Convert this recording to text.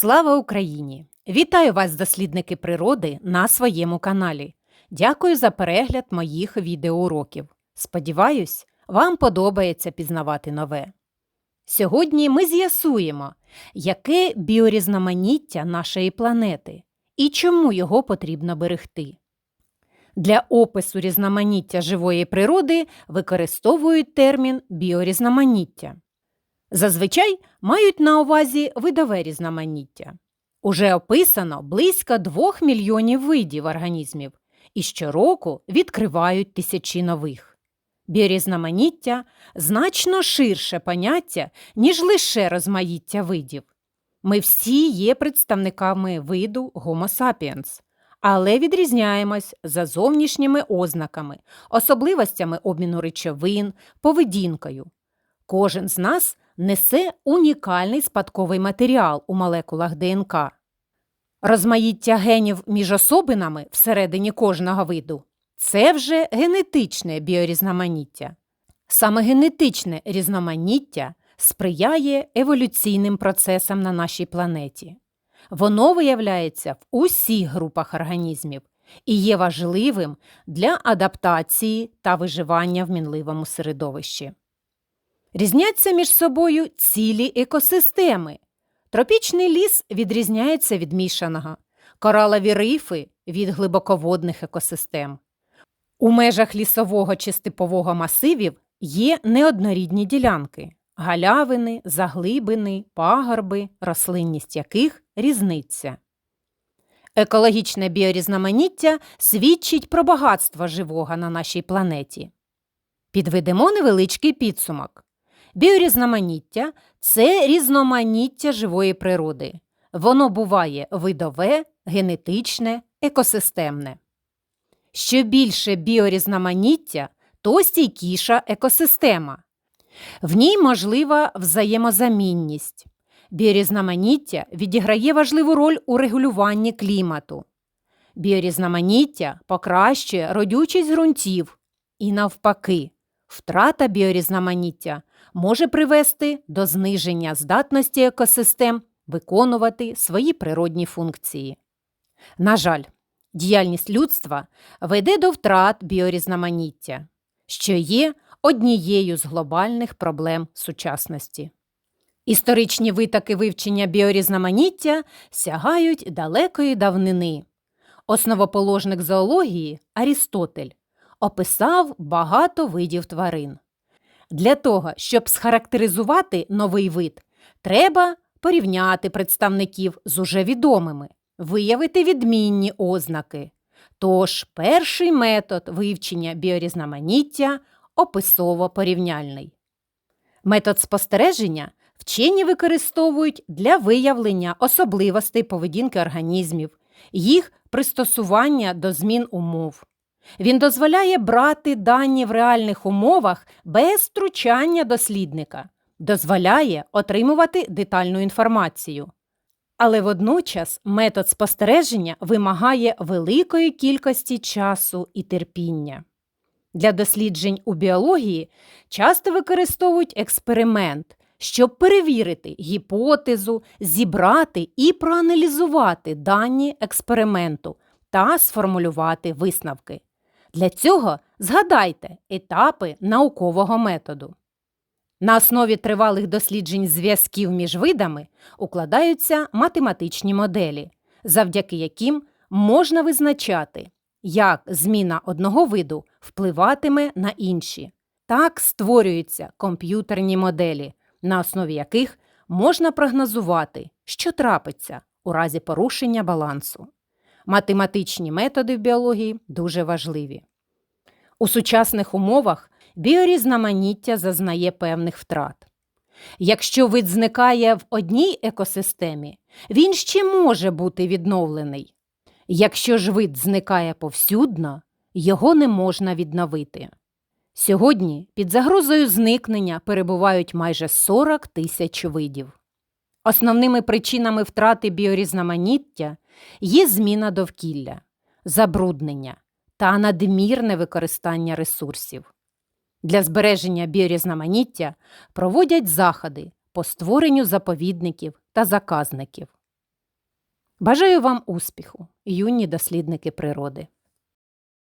Слава Україні! Вітаю вас, дослідники природи, на своєму каналі. Дякую за перегляд моїх відеоуроків. Сподіваюсь, вам подобається пізнавати нове. Сьогодні ми з'ясуємо, яке біорізноманіття нашої планети і чому його потрібно берегти. Для опису різноманіття живої природи використовують термін біорізноманіття. Зазвичай мають на увазі видове різноманіття. Уже описано близько 2 мільйонів видів організмів і щороку відкривають тисячі нових. Біорізноманіття значно ширше поняття, ніж лише розмаїття видів. Ми всі є представниками виду Homo sapiens, але відрізняємось за зовнішніми ознаками, особливостями обміну речовин, поведінкою. Кожен з нас несе унікальний спадковий матеріал у молекулах ДНК. Розмаїття генів між особинами всередині кожного виду це вже генетичне біорізноманіття. Саме генетичне різноманіття сприяє еволюційним процесам на нашій планеті. Воно виявляється в усіх групах організмів і є важливим для адаптації та виживання в мінливому середовищі. Різняться між собою цілі екосистеми. Тропічний ліс відрізняється від мішаного, коралові рифи від глибоководних екосистем. У межах лісового чи степового масивів є неоднорідні ділянки галявини, заглибини, пагорби, рослинність яких різниця. Екологічне біорізноманіття свідчить про багатство живого на нашій планеті. Підведемо невеличкий підсумок. Біорізноманіття це різноманіття живої природи. Воно буває видове, генетичне, екосистемне. Що більше біорізноманіття, то стійкіша екосистема. В ній можлива взаємозамінність. Біорізноманіття відіграє важливу роль у регулюванні клімату. Біорізноманіття покращує родючість ґрунтів і, навпаки, втрата біорізноманіття може привести до зниження здатності екосистем виконувати свої природні функції. На жаль, діяльність людства веде до втрат біорізноманіття, що є однією з глобальних проблем сучасності. Історичні витоки вивчення біорізноманіття сягають далекої давнини. Основоположник зоології Арістотель описав багато видів тварин. Для того, щоб схарактеризувати новий вид, треба порівняти представників з уже відомими, виявити відмінні ознаки. Тож перший метод вивчення біорізноманіття описово-порівняльний. Метод спостереження вчені використовують для виявлення особливостей поведінки організмів, їх пристосування до змін умов. Він дозволяє брати дані в реальних умовах без втручання дослідника, дозволяє отримувати детальну інформацію. Але водночас метод спостереження вимагає великої кількості часу і терпіння. Для досліджень у біології часто використовують експеримент, щоб перевірити гіпотезу, зібрати і проаналізувати дані експерименту та сформулювати висновки. Для цього згадайте етапи наукового методу. На основі тривалих досліджень зв'язків між видами укладаються математичні моделі, завдяки яким можна визначати, як зміна одного виду впливатиме на інші. Так створюються комп'ютерні моделі, на основі яких можна прогнозувати, що трапиться у разі порушення балансу. Математичні методи в біології дуже важливі. У сучасних умовах біорізноманіття зазнає певних втрат. Якщо вид зникає в одній екосистемі, він ще може бути відновлений. Якщо ж вид зникає повсюдно, його не можна відновити. Сьогодні під загрозою зникнення перебувають майже 40 тисяч видів. Основними причинами втрати біорізноманіття є зміна довкілля, забруднення та надмірне використання ресурсів. Для збереження біорізноманіття проводять заходи по створенню заповідників та заказників. Бажаю вам успіху, юні дослідники природи!